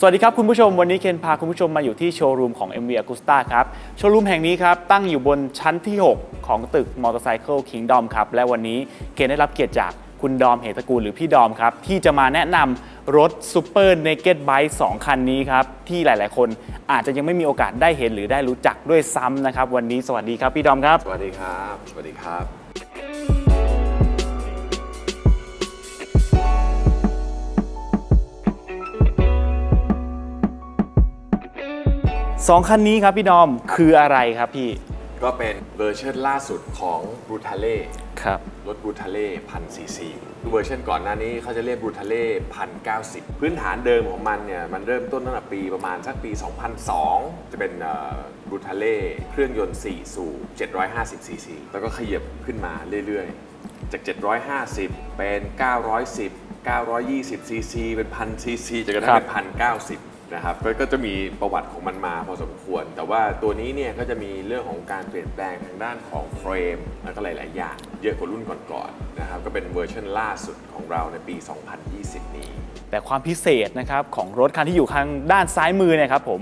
สวัสดีครับคุณผู้ชม วันนี้เคนพาคุณผู้ชมมาอยู่ที่โชว์รูมของ MV Agusta ครับ โชว์รูมแห่งนี้ครับ ตั้งอยู่บนชั้นที่ 6 ของตึก Motorcycle Kingdom ครับ และวันนี้เคนได้รับเกียรติจากคุณดอมเหตระกูลหรือพี่ดอมครับ ที่จะมาแนะนำรถ Super Naked Bike 2 คันนี้ครับ ที่หลาย ๆ คนอาจจะยังไม่มีโอกาสได้เห็นหรือได้รู้จักด้วยซ้ำนะครับวันนี้สวัสดีครับพี่ดอมครับ สวัสดีครับ สวัสดีครับ สองคันนี้ครับพี่ดอมคืออะไรครับพี่ ก็เป็นเวอร์ชันล่าสุดของ b r u t a l e ครับ รถ b r u t a l e พันซีซีเวอร์ชันก่อนหน้านี้เขาจะเรียก b r u t a l e พันเก้าสิบพื้นฐานเดิมของมันเนี่ย มันเริ่มต้นตั้งแต่ปีประมาณสักปี 2002 จะเป็นบรูทาเล่อ Brutale เครื่องยนต์4สูบ750ซีซีแล้วก็ขยับขึ้นมาเรื่อยๆ จาก 750 เป็น 910 920ซีซีเป็นพันซีซีจนกระทั่งเป็นพันเก้าสิบ นะครับก็ก็จะมีประวัติของมันมาพอสมควร แต่ว่าตัวนี้เนี่ยก็จะมีเรื่องของการเปลี่ยนแปลงทางด้านของเฟรมแล้วก็หลาย ๆ อย่าง เยอะกว่ารุ่นก่อนๆนะครับก็เป็นเวอร์ชันล่าสุดของเราในปี 2020 นี้ แต่ความพิเศษนะครับของรถคันที่อยู่ข้างด้านซ้ายมือเนี่ยครับผม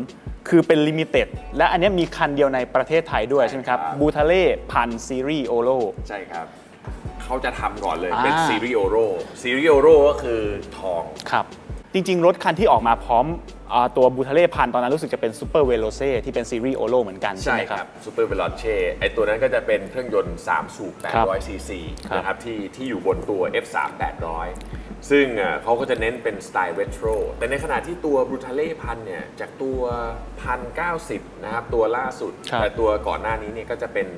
คือเป็นลิมิเต็ดและอันเนี้ยมีคันเดียวในประเทศไทยด้วยใช่ใช่ไหมครับครับ บูทาเล่พันซีรีส์โอโล ใช่ครับ เขาจะทำก่อนเลยอ่าเป็นซีรีโอโรซีรีโอโรก็คือทอง ครับ จริง ๆ รถคันที่ออกมาพร้อมอาตัวบูทาเล่พันตอนนั้นรู้สึกจะเป็นซูเปอร์เวโ c เที่เป็นซีรีส์โอโลเหมือนกันใช่ใช่ไหมคครัรับ บซูเปอร์เวล c เช่ไอตัวนั้นก็จะเป็นเครื่องยนต์ 3 สูบครับ800ซีซีครับ นะครับที่ที่อยู่บนตัว F3 800 ซึ่งอะเขาก็จะเน้นเป็นสไตล์เรโทรแต่ในขณะที่ตัว b r u t a l e พันเนี่ย จากตัวพันเก้นะครับ ตัวล่าสุด ครับ แต่ตัวก่อนหน้านี้เนี่ยก็จะเป็น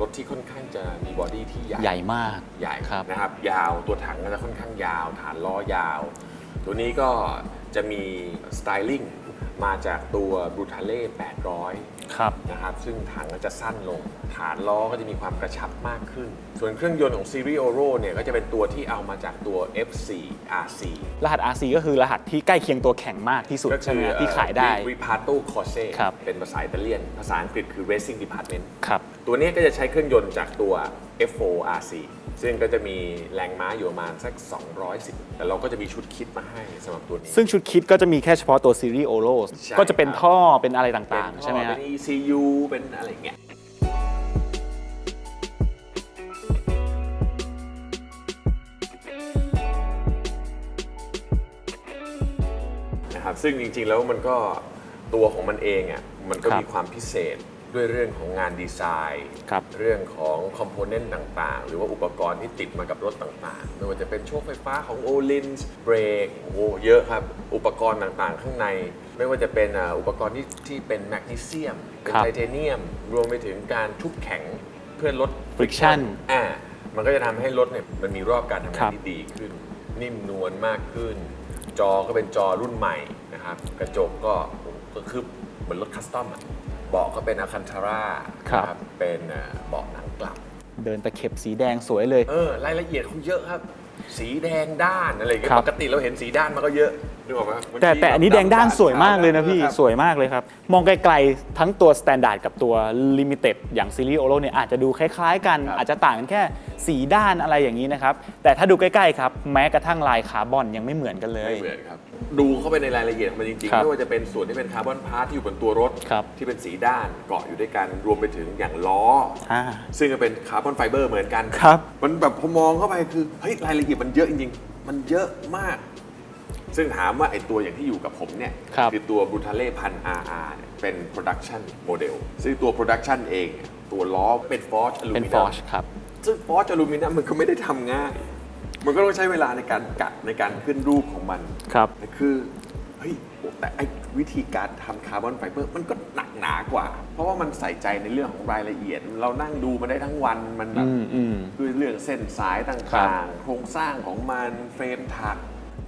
รถที่ค่อนข้างจะมีบอดี้ที่ใหญ่ ใหญ่มากใหญ่ครับ นะครับยาวตัวถังก็จะค่อนข้างยาว ฐานล้อยาว ตัวนี้ก็จะมีสไตลิ่งมาจากตัว b r u t a l e 800 ครับ นะครับซึ่งถังก็จะสั้นลง ฐานล้อก็จะมีความกระชับมากขึ้น ส่วนเครื่องยนต์ของซีรีส์โอโรเนี่ยก็จะเป็นตัวที่เอามาจากตัว F4 RC รหัส RC ก็คือรหัสที่ใกล้เคียงตัวแข็งมากที่สุดก็ใช่ไหมคือฮะที่ขายได้ริพาโตคอเซ่ครับ เป็นภาษาอิตาเลียน ภาษาอังกฤษคือ Racing Department ครับ ตัวนี้ก็จะใช้เครื่องยนต์จากตัว F4 RC ซึ่งก็จะมีแรงม้าอยู่ประมาณสัก 210 แต่เราก็จะมีชุดคิดมาให้สำหรับตัวนี้ซึ่งชุดคิดก็จะมีแค่เฉพาะตัวซีรีส์โอโลใช่ก็จะเป็นครับท่อเป็นอะไรเป็ต่างนๆใช่ไหมท่อฮะ เป็น ECU เป็นอะไรอย่างเงี้ยนะครับซึ่งจริงๆแล้วมันก็ตัวของมันเองอะมันก็ครับมีความพิเศษ ด้วยเรื่องของงานดีไซน์ครับ เรื่องของคอมโพเนนต์ต่างๆ หรือว่าอุปกรณ์ที่ติดมากับรถต่างๆ ไม่ว่าจะเป็นโชคไฟฟ้าของโอลินส์เบรกโอ้โหเยอะครับ อุปกรณ์ต่างๆ ข้างใน ไม่ว่าจะเป็นอ่าอุปกรณ์ที่ที่เป็นแมกนีเซียม เป็นครับไทเทเนียม รวมไปถึงการชุบแข็งเพื่อลด Friction อ่ามันก็จะทำให้รถเนี่ยมันมีรอบการทำครังานบ ที่ดีขึ้น นิ่มนวลมากขึ้น จอก็เป็นจอรุ่นใหม่นะครับ กระจกก็ก็คือเหมือนรถคัสตอมอะเบาะก็เป็นอาคันทาร่าครับ เป็นเอ่อเบาะหนังกลับ เดินตะเข็บสีแดงสวยเลย เออรายละเอียดเขาเยอะครับ สีแดงด้านอะไรอย่างเงี้ครัยบปกติเราเห็นสีด้านมันก็เยอะนึกออกไหมบางแต่ทีแต่อันนี้แดงด้านสวยมากเลยนะพี่ครับสวยมากเลยครับ มองไกลๆ ทั้งตัว Standard กับตัว Limited อย่างซีรีส์โอโ o เนี่ยอาจจะดูคล้าย ๆ กันครับอาจจะต่างกันแค่สีด้านอะไรอย่างนี้นะครับ แต่ถ้าดูใกล้ ๆ ครับ แม้กระทั่งลายคาร์บอนยังไม่เหมือนกันเลย ไม่เหมือนครับ ดูเข้าไปในรายละเอียดของมันจริงครัๆบไม่ว่าจะเป็นส่วนที่เป็นคาร์บอนพาร์ทที่อยู่บนตัวรถ ครับ ที่เป็นสีด้านเกาะอยู่ด้วยกันรวมไปถึงอย่างล้อ อ่า ซึ่งก็เป็นคาร์บอนไฟเบอร์เหมือนกัน ครับ มันแบบพอมองเข้าไปคือเฮ้ยรายละเอียดมันเยอะจริงๆ มันเยอะมาก ซึ่งถามว่าไอ้ตัวอย่างที่อยู่กับผมเนี่ยครับ อตัว b r u t a l e พัน RR เนี่ยเป็น production model ซึ่งตัว production เองเนี่ยตัวล้อเป็น forged เป็น aluminum Forge ครับ ซึ่ง forged aluminum มันก็ไม่ได้ทำง่าย มันก็ต้องใช้เวลาในการกัดในการขึ้นรูปของมันครับ แต่คือเฮ้ยแต่ไอ้วิธีการทำคาร์บอนไฟเบอร์มันก็หนักหนากว่า เพราะว่ามันใส่ใจในเรื่องของรายละเอียด เรานั่งดูมันได้ทั้งวันมันแบบอืมอืม ด้วยเรื่องเส้นสายตครั่างบๆโครงสร้างของมันเฟรมถัก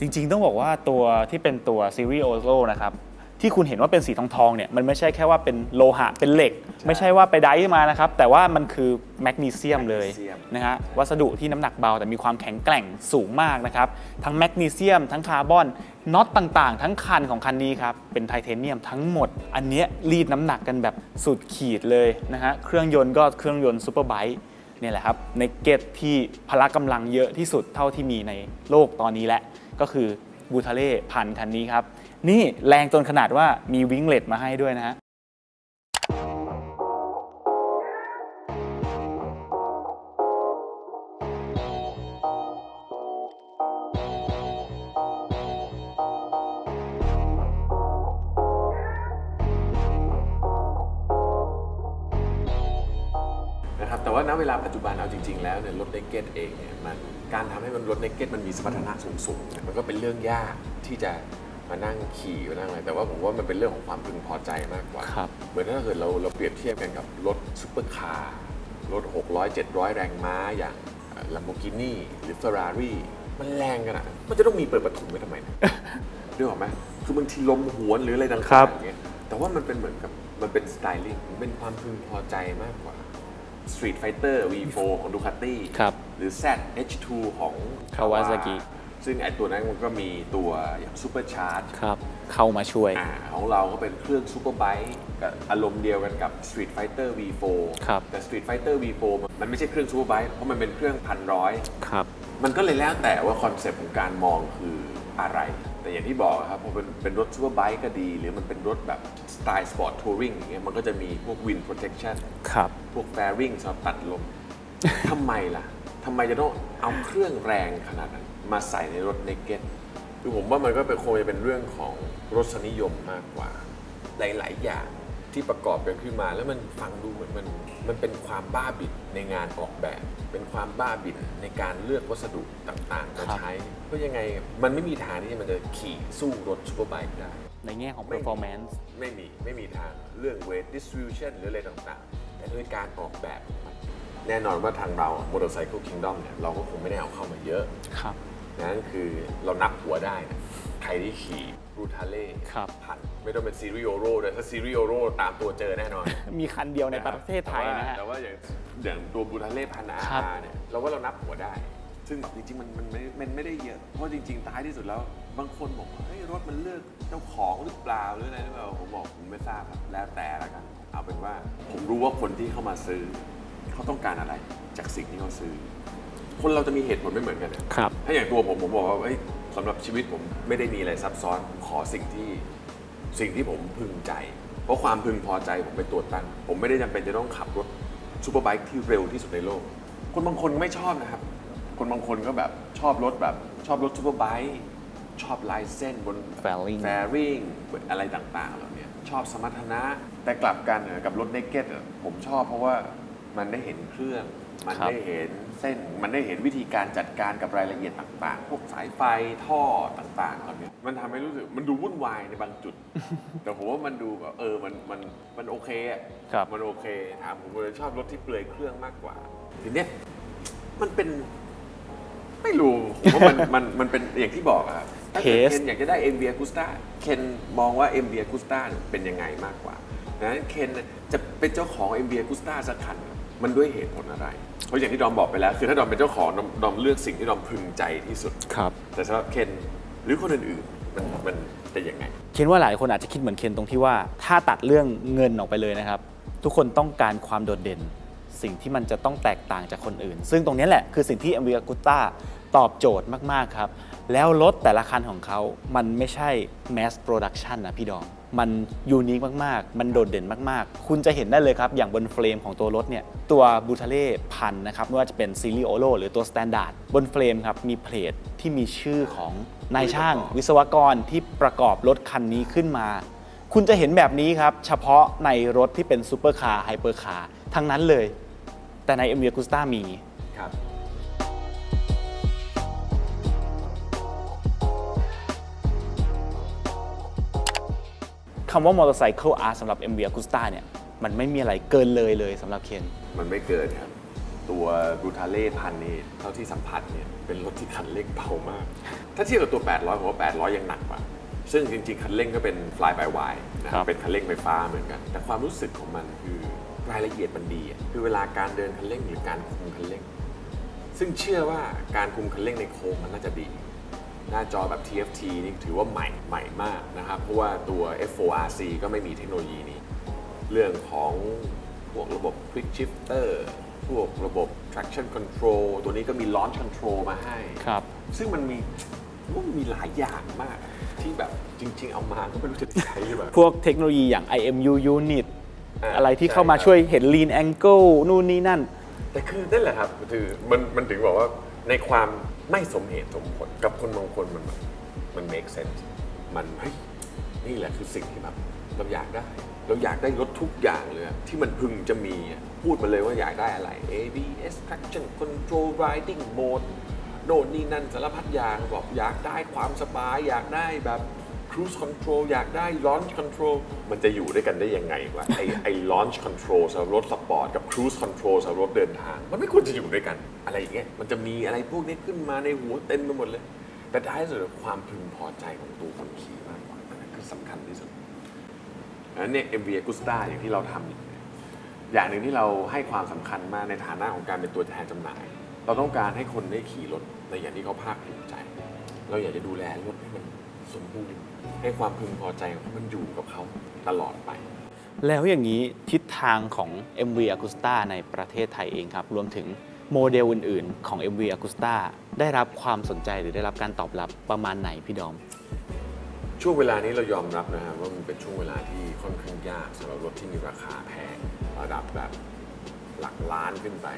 จริงๆ ต้องบอกว่าตัวที่เป็นตัวซีรีส์โอโ o นะครับ ที่คุณเห็นว่าเป็นสีทองทองๆเนี่ยมันไม่ใช่แค่ว่าเป็นโลหะเป็นเหล็ก ไม่ใช่ว่าไปไดซ์มานะครับแต่ว่ามันคือแมกนีเซียมเลยแมกนีเซียมนะฮะวัสดุที่น้ำหนักเบาแต่มีความแข็งแกร่งสูงมากนะครับทั้งแมกนีเซียม ทั้งคาร์บอนน็อตต่างๆ ทั้งคันของคันนี้ครับเป็นไทเทเนียมทั้งหมด อันเนี้ยรีดน้ำหนักกันแบบสุดขีดเลยนะฮะเครื่องยนต์ก็เครื่องยนต์ซูเปอร์ไบค์เนี่ยแหละครับในเกตที่พละกำลังเยอะที่สุดเท่าที่มีในโลกตอนนี้แหละก็คือ บูทาเล่พันคันนี้ครับ นี่แรงจนขนาดว่ามีวิงเลตมาให้ด้วยนะฮะ มันมีสมรรถนะสูงๆเนี่ยมันก็เป็นเรื่องยากที่จะมานั่งขี่มานั่งอะไรแต่ว่าผมว่ามันเป็นเรื่องของความพึงพอใจมากกว่า ครับ เหมือนถ้าเกิดเราเราเปรียบเทียบกันกับรถซุปเปอร์คาร์รถ 600 700 แรงม้าอย่างลัมโบกินีหรือ Ferrari มันแรงกันอะ มันจะต้องมีเปิดประทุนไว้ทำไมเนี่ยนึกออกไหมคือบางทีลมหวนหรืออะไรต่างครับๆอย่างเงี้ยแต่ว่ามันเป็นเหมือนกับมันเป็นสไตลิ่งมันเป็นความพึงพอใจมากกว่า Street Fighter V4 ของ Ducati ครับ หรือ ZH2 ของ Kawasaki ซึ่งไอตัวนั้นมันก็มีตัวอย่าง Supercharge ครับ เข้ามาช่วยอ่าของเราก็เป็นเครื่อง Superbike กับอารมณ์เดียวกันกับ Street Fighter V4 ครับ แต่ Street Fighter V4 มันไม่ใช่เครื่อง Superbike เพราะมันเป็นเครื่องพันร้อยครับ มันก็เลยแล้วแต่ว่าคอนเซปต์ของการมองคืออะไร แต่อย่างที่บอกครับพอเป็นเป็นรถซูเปอร์ไบค์ก็ดี หรือมันเป็นรถแบบสไตล์สปอร์ตทัวริงอย่างเงี้ยมันก็จะมีพวกวินโปรเทคชั่นครับ พวกแฟริงสำหรับตัดลมทำไมล่ะทำไมจะต้องเอาเครื่องแรงขนาดนั้น มาใส่ในรถเนกเก็ตคือผมว่ามันก็เป็นคงจะเป็นเรื่องของรสนิยมมากกว่า หลาย ๆ อย่าง ที่ประกอบกันขึ้นมา แล้วมันฟังดูเหมือนมันมันเป็นความบ้าบิดในงานออกแบบ เป็นความบ้าบิดในการเลือกวัสดุต่างๆมาครับใช้เพราะยังไงมันไม่มีทางที่มันจะขี่สู้รถซูเปอร์ไบค์ได้ ในแง่ของไม่ performance ไม่มีไม่มีทางเรื่อง weight distribution หรืออะไรต่างๆ แต่ด้วยการออกแบบของมันแน่นอนว่าทางเรา Motorcycle Kingdom เนี่ยเราก็คงไม่ได้เอาเข้ามาเยอะครับนั่นคือเรานับหัวได้นะใครที่ขี่ รูทาเล่ครับ พันไม่ต้องเป็นซีรีโอโรเลยถ้าซีรีโอโรตามตัวเจอแน่นอน มีคันเดียวในประเทศไทยนะฮะ แต่ว่าแต่ว่าอย่างอย่างตัวบูทาเล่พันอาครับ เนี่ยเราว่าเรานับหัวได้ ซึ่งจริงๆมันมันไม่มันไม่ได้เยอะ เพราะจริงๆท้ายที่สุดแล้วบางคนบอกว่าเฮ้ยรถมันเลือกเจ้าของหรือเปล่าหรืออะไรหรือเปล่าผมบอกผมไม่ทราบครับแล้วแต่ละกัน เอาเป็นว่าผมรู้ว่าคนที่เข้ามาซื้อ เขาต้องการอะไรจากสิ่งที่เขาซื้อ คนเราจะมีเหตุผลไม่เหมือนกันนะ ครับ ถ้าอย่างตัวผมผมบอกว่าเอ้ย สำหรับชีวิตผมไม่ได้มีอะไรซับซ้อนผมขอสิ่งที่สิ่งที่ผมพึงใจ เพราะความพึงพอใจผมเป็นตัวตั้ง ผมไม่ได้จำเป็นจะต้องขับรถซูเปอร์ไบค์ที่เร็วที่สุดในโลก คนบางคนไม่ชอบนะครับ คนบางคนก็แบบชอบรถแบบชอบรถซูเปอร์ไบค์ชอบลายเส้นบน Fairing แฟริงอะไรต่างๆเหล่านี้ชอบสมรรถนะ แต่กลับกันเนี่ยกับรถเนกเก็ตผมชอบเพราะว่ามันได้เห็นเครื่อง มันครับ ได้เห็น เส้น มันได้เห็นวิธีการจัดการกับรายละเอียดต่างๆ พวกสายไฟท่อต่างๆเหล่านี้มันทำให้รู้สึกมันดูวุ่นวายในบางจุด แต่ผมว่ามันดูแบบเออมันมันมันโอเคอะครับ มันโอเคถามผมเลยชอบรถที่เปลือยเครื่องมากกว่า ทีเนี้ยมันเป็นไม่รู้ผมว่ามันมันมันเป็นอย่างที่บอกอะครับถ้าเกิด Taste เคนอยากจะได้ m v a g u s t a เคนมองว่า m v a g u s t a เป็นยังไงมากกว่าดังนั้นเคนจะเป็นเจ้าของ m v a g u s t a สักคัน มันด้วยเหตุผลอะไร เพราะอย่างที่ดอมบอกไปแล้ว คือถ้าดอมเป็นเจ้าของดอมดอมเลือกสิ่งที่ดอมพึงใจที่สุด ครับ แต่สำหรับเคนหรือคนอื่นๆมันมันจะยังไง เคนว่าหลายคนอาจจะคิดเหมือนเคนตรงที่ว่า ถ้าตัดเรื่องเงินออกไปเลยนะครับ ทุกคนต้องการความโดดเด่น สิ่งที่มันจะต้องแตกต่างจากคนอื่น ซึ่งตรงนี้แหละคือสิ่งที่ m v a g u s t a ตอบโจทย์มาก ๆ ครับ แล้วรถแต่ละคันของเขา มันไม่ใช่ mass production นะพี่ดอม มันยูนิคมาก ๆ มันโดดเด่นมาก ๆ คุณจะเห็นได้เลยครับ อย่างบนเฟรมของตัวรถเนี่ย ตัวบูทาเล่พันนะครับ ไม่ว่าจะเป็นซีรีโอโลหรือตัวสแตนดาร์ดบนเฟรมครับ มีเพลทที่มีชื่อของนายช่าง วิศวกรที่ประกอบรถคันนี้ขึ้นมา คุณจะเห็นแบบนี้ครับ เฉพาะในรถที่เป็นซูเปอร์คาร์ไฮเปอร์คาร์ทั้งนั้นเลย แต่ใน m v a g u s t a มีครับคำว่ามอเตอร์ไซค์อาร์สำหรับ m v a g u s t a เนี่ยมันไม่มีอะไรเกินเลยเลยสำหรับเคนมันไม่เกินครับ ตัวบูทาเล่พันนี่เท่าที่สัมผัสเนี่ยเป็นรถที่คันเร่งเบามาก ถ้าเทียบกับตัว 800 ผมว่า 800 ยังหนักกว่า ซึ่งจริงๆ คันเร่งก็เป็น fly by wire นะคครัรับบเป็นคันเร่งไฟฟ้าเหมือนกัน แต่ความรู้สึกของมันคือ รายละเอียดมันดีอะคือเวลาการเดินคันเร่งหรือการคุมคันเร่ง ซึ่งเชื่อว่าการคุมคันเร่งในโค้งมันน่าจะดี หน้าจอแบบ TFT นี่ถือว่าใหม่ใหม่มากนะครับ เพราะว่าตัว F4RC ก็ไม่มีเทคโนโลยีนี้ เรื่องของพวกระบบ Quick Shifter พวกระบบ Traction Control ตัวนี้ก็มี Launch Control มาให้ ครับ ซึ่งมันมีว่ามันมีหลายอย่างมาก ที่แบบจริง ๆ เอามาก็ไม่รู้จะใช้หรือเปล่า พวกเทคโนโลยีอย่าง IMU unit อ่าอะไรที่เข้ามาใช่ครับช่วยเห็น lean angle นู่นนี่นั่น แต่คือนั่นแหละครับคือมันมันถึงบอกว่าในความไม่สมเหตุสมผลกับคนบางคนมันแบบมัน make sense มันเฮ้ยนี่แหละคือสิ่งที่แบบเราอยากได้ เราอยากได้รถทุกอย่างเลยอะที่มันพึงจะมีอะพูดมาเลยว่าอยากได้อะไร ABS traction control riding mode โน่นนี่นั่นสารพัดอย่างบอกอยากได้ความสบายอยากได้แบบ cruise control อยากได้ launch control มันจะอยู่ด้วยกันได้ยังไงวะไอไอ launch control สำหรับรถสปอร์ตกับ cruise control สำหรับรถเดินทาง มันไม่ควรจะอยู่ด้วยกันอะไรอย่างเงี้ยมันจะมีอะไรพวกนี้ขึ้นมาในหัวเต็มไปหมดเลย แต่ท้ายสุดความพึงพอใจของตัวคนขี่มากกว่าอันนั้นคือสำคัญที่สุดอันนั้เนี่ย MV Agusta อย่างที่เราทำอยู่เนี่ยอย่างหนึ่งที่เราให้ความสำคัญมากในฐานะของการเป็นตัวแทนจำหน่าย เราต้องการให้คนได้ขี่รถในอย่างที่เขาภาคภูมิใจ เราอยากจะดูแลรถให้มัน สมบูรณ์ ให้ความพึงพอใจของเขามันอยู่กับเขาตลอดไป แล้วอย่างนี้ทิศทางของ MV Agusta ในประเทศไทยเองครับ รวมถึงโมเดลอื่น ๆ ของ MV Agusta ได้รับความสนใจหรือได้รับการตอบรับประมาณไหนพี่ดอม ช่วงเวลานี้เรายอมรับนะฮะว่ามันเป็นช่วงเวลาที่ค่อนข้างยากสำหรับรถที่มีราคาแพงระดับแบบหลักล้านขึ้นไป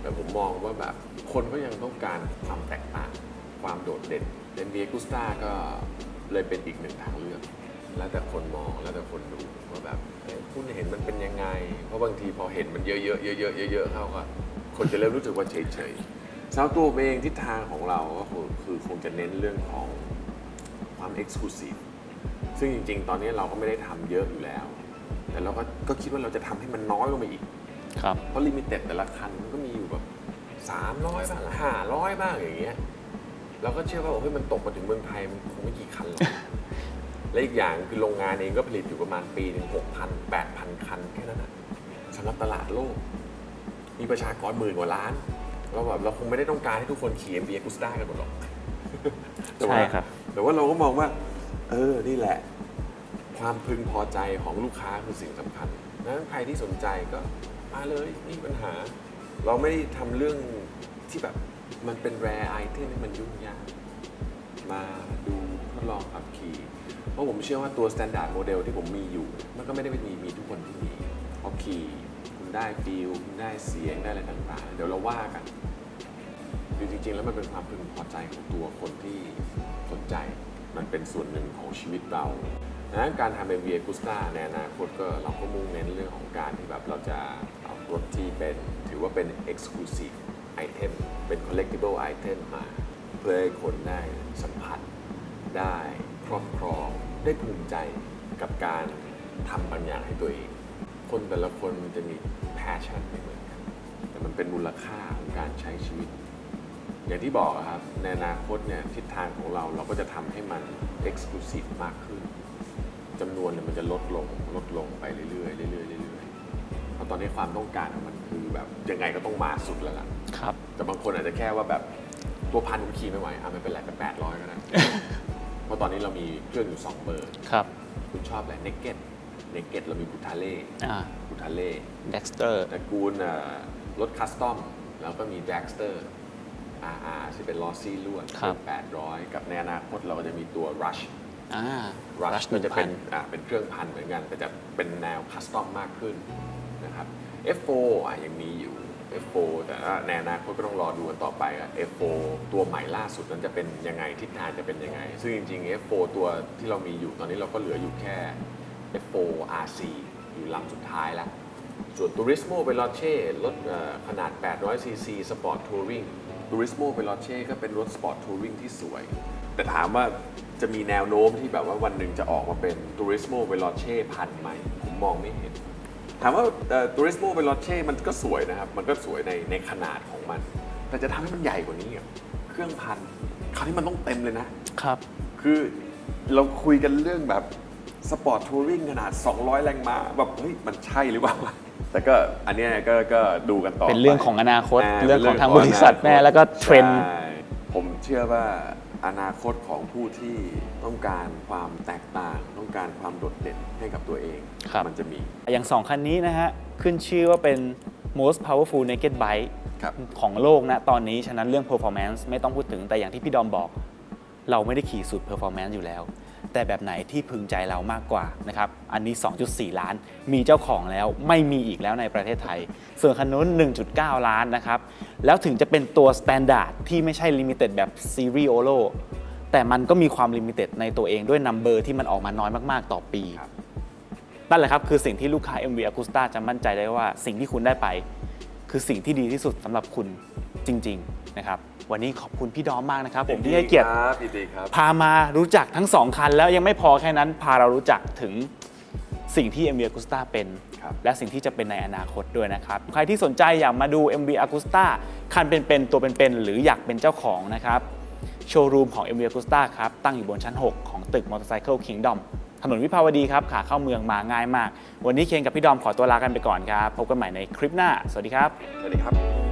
แต่ผมมองว่าแบบคนก็ยังต้องการความแตกต่าง ความโดดเด่นเดนเบียกุสตาก็เลยเป็นอีกหนึ่งทางเลือก แล้วแต่คนมองแล้วแต่คนดูว่าแบบคุณเห็นมันเป็นยังไง เพราะบางทีพอเห็นมันเยอะๆเยอะๆเยอะๆเข้าก็คนจะเริ่มรู้สึกว่าเฉยๆสำหรับตัวเองทิศทางของเราก็คือคงจะเน้นเรื่องของความเอ็กซ์คลูซีฟซึ่งจริง ๆ ตอนนี้เราก็ไม่ได้ทำเยอะอยู่แล้ว แต่เราก็ก็คิดว่าเราจะทำให้มันน้อยลงไปอีกครับเพราะลิมิเต็ดแต่ละคันมันก็มีอยู่แบบ300บ้างห้าร้อยบ้างอย่างเงี้ย เราก็เชื่อว่าโอ้ยมันตกมาถึงเมืองไทยมันคงไม่กี่คันหรอก และอีกอย่างคือโรงงานเองก็ผลิตอยู่ประมาณปีหนึ่งหกพันแปดพันคันแค่นั้นนะสำหรับตลาดโลก มีประชากรหมื่นกว่าล้าน เราแบบเราคงไม่ได้ต้องการให้ทุกคนขี่ MB Agusta กันหมดหรอกแต่ว่าใช่ครับ แต่ว่าเราก็มองว่า เออ นี่แหละ ความพึงพอใจของลูกค้าคือสิ่งสำคัญนั้นใครที่สนใจก็มาเลยไม่มีปัญหา เราไม่ได้ทำเรื่องที่แบบ มันเป็นแรไอเทมที่มันยุ่งยากมาดูทดลองขับขี่ เพราะผมเชื่อว่าตัว standard model ที่ผมมีอยู่ มันก็ไม่ได้มีมีทุกคนที่มีพอขี่คุณได้ฟีลคุณได้เสียงได้อะไรต่างๆ เดี๋ยวเราว่ากันคือจริงๆ แล้วมันเป็นความพึงพอใจของตัวคนที่สนใจ มันเป็นส่วนหนึ่งของชีวิตเราดังนั้นการทำ MV Agusta ในอนาคตก็เราก็มุ่งเน้นเรื่องของการที่แบบเราจะเอารถที่เป็นถือว่าเป็น exclusive item เป็น collectible item มา เพื่อให้คนได้สัมผัส ได้ครอบครอง ได้ภูมิใจกับการทำบางอย่างให้ตัวเอง คนแต่ละคนมันจะมี passion ไม่เหมือนกัน แต่มันเป็นมูลค่าของการใช้ชีวิต อย่างที่บอกครับ ในอนาคตเนี่ยทิศทางของเราเราก็จะทำให้มัน exclusive มากขึ้นจำนวนเนี่ยมันจะลดลงลดลงไปเรื่อยๆเรื่อยๆเรื่อยๆเพราะตอนนี้ความต้องการของมันคือแบบยังไงก็ต้องมาสุดแล้วล่ะ ครับ แต่บางคนอาจจะแค่ว่าแบบตัวพันผมขี่ไม่ไหวอะไม่เป็นไรแต่แปดร้อยก็ได้ เพราะตอนนี้เรามีเครื่องอยู่2เบอร์ ครับ คุณชอบอะไรเนกเก็ตเนกเก็ตเรามีบุทาเล่อ่าบุทาเล่ Dexter ตระกูลเอ่อรถคัสตอม แล้วก็มีแด็กสเตอร์ RR ที่เป็นลอซี่ลวดครับแปดร้อยกับในอนาคตเราก็จะมีตัว Rush อ่า Rush Rush ก็จะเป็น1,000อ่าเป็นเครื่องพันเหมือนกันแต่จะเป็นแนวคัสตอมมากขึ้นนะครับ F4 อะยังมีอยู่ F4 แต่ว่าในอนาคตก็ต้องรอดูกันต่อไปอะ F4 ตัวใหม่ล่าสุดนั้นจะเป็นยังไงทิศทางจะเป็นยังไง ซึ่งจริงๆ F4 ตัวที่เรามีอยู่ตอนนี้เราก็เหลืออยู่แค่ F4 RC อยู่ลำสุดท้ายแล้วส่วน Turismo Veloce รถเอ่อขนาด 800cc Sport Touring Turismo Veloce ก็เป็นรถ Sport Touring ที่สวย แต่ถามว่าจะมีแนวโน้มที่แบบว่าวันหนึ่งจะออกมาเป็น Turismo Veloce พันไหมผมมองไม่เห็น ถามว่าเอ่อ Turismo Veloce มันก็สวยนะครับ มันก็สวยในในขนาดของมัน แต่จะทำให้มันใหญ่กว่านี้อะเครื่องพันคราวนี้มันต้องเต็มเลยนะครับ คือเราคุยกันเรื่องแบบสปอร์ตทัวริงขนาด 200 แรงม้าแบบเฮ้ยมันใช่หรือเปล่าวะแต่ก็อันเนี้ยก็ก็ดูกันต่อ เป็นเรื่องของอนาคตาเรื่องของทางป็นบริษัทแม่แล้วก็เทรนด์ใช่ผมเชื่อว่า อนาคตของผู้ที่ต้องการความแตกต่าง ต้องการความโดดเด่นให้กับตัวเองครับ มันจะมี อย่างสองคันนี้นะฮะ ขึ้นชื่อว่าเป็น most powerful naked bike ครับ ของโลกนะตอนนี้ ฉะนั้นเรื่อง performance ไม่ต้องพูดถึงแต่อย่างที่พี่ดอมบอก เราไม่ได้ขี่สุดเพอร์ฟอร์แมนซ์อยู่แล้ว แต่แบบไหนที่พึงใจเรามากกว่านะครับ อันนี้ 2.4 ล้าน มีเจ้าของแล้วไม่มีอีกแล้วในประเทศไทย ส่วนคันนู้น 1.9 ล้านนะครับ แล้วถึงจะเป็นตัวสแตนดาร์ดที่ไม่ใช่ลิมิเต็ดแบบซีรีส์โอโลแต่มันก็มีความลิมิเต็ดในตัวเองด้วยนัมเบอร์ที่มันออกมาน้อยมากๆ ต่อปีครับนั่นแหละครับ คือสิ่งที่ลูกค้า MV Agusta จะมั่นใจได้ว่าสิ่งที่คุณได้ไป คือสิ่งที่ดีที่สุดสำหรับคุณจริง ๆ นะครับ วันนี้ขอบคุณพี่ดอมมากนะครับผมที่ให้เกียรติ ครับยินดีครับ พามารู้จักทั้งสองคัน แล้วยังไม่พอแค่นั้นพาเรารู้จักถึงสิ่งที่ MV Agusta เป็น ครับ และสิ่งที่จะเป็นในอนาคตด้วยนะครับ ใครที่สนใจอยากมาดู MV Agusta คันเป็นๆตัวเป็นๆหรืออยากเป็นเจ้าของนะครับ โชว์รูมของ MV Agusta ครับตั้งอยู่บนชั้น 6 ของตึก Motorcycle Kingdom ถนนวิภาวดีครับขาเข้าเมืองมาง่ายมาก วันนี้เคนกับพี่ดอมขอตัวลากันไปก่อนครับ พบกันใหม่ในคลิปหน้า สวัสดีครับ สวัสดีครับ